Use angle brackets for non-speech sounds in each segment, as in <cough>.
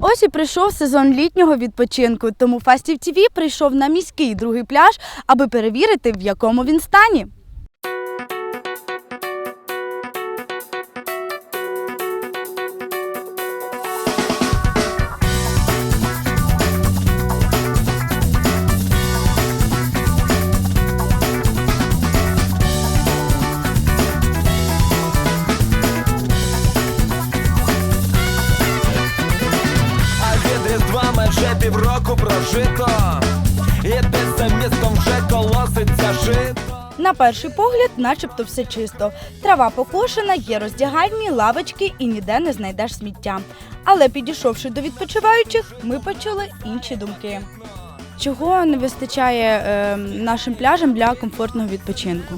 Ось і прийшов сезон літнього відпочинку, тому Фастів ТВ прийшов на міський другий пляж, аби перевірити, в якому він стані. Півроку прожито І десь за містом вже колоситься жито На перший погляд, начебто все чисто. Трава покошена, є роздягальні, лавочки і ніде не знайдеш сміття. Але підійшовши до відпочиваючих, ми почули інші думки. Чого не вистачає е, нашим пляжам для комфортного відпочинку?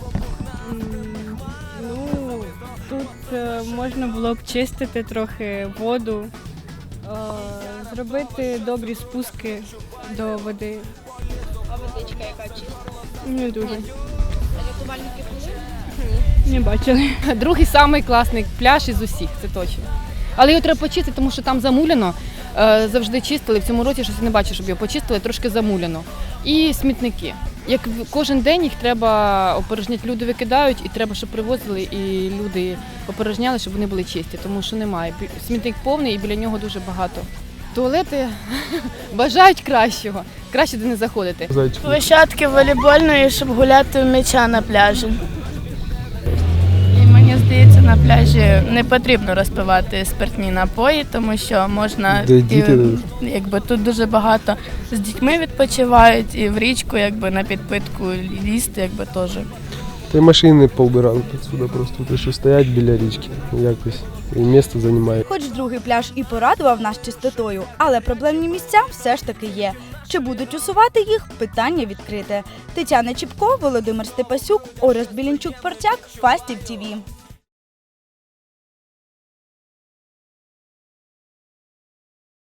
Ну, тут е, можна було б чистити трохи воду, е, зробити добрі спуски до води. А водичка яка чиста? Не дуже. Рятувальники були? Не бачили. Другий самий класний пляж із усіх, це точно. Але його треба почистити, тому що там замуляно. Е, Завжди чистили. В цьому році щось не бачу, щоб його почистили, трошки замуляно. І смітники. Як кожен день їх треба опорожняти, люди викидають, і треба, щоб привозили, і люди опорожняли, щоб вони були чисті, тому що немає. Смітник повний і біля нього дуже багато. Туалети <laughs> бажають кращого. Краще туди не заходити. Площадки волейбольної, щоб гуляти в м'яча на пляжі. І мені здається, на пляжі не потрібно розпивати спиртні напої, тому що можна Де діти? і, якби тут дуже багато з дітьми відпочивають, і в річку, якби на підпитку лізти, якби теж. Та й машини повбирали тут сюди просто. Те, що стоять біля річки. Якось. І місце займає. Хоч другий пляж і порадував нас чистотою, але проблемні місця все ж таки є. Чи будуть усувати їх? Питання відкрите. Тетяна Чіпко, Володимир Степасюк, Орест Білінчук Портяк, Фастів ТІВІ.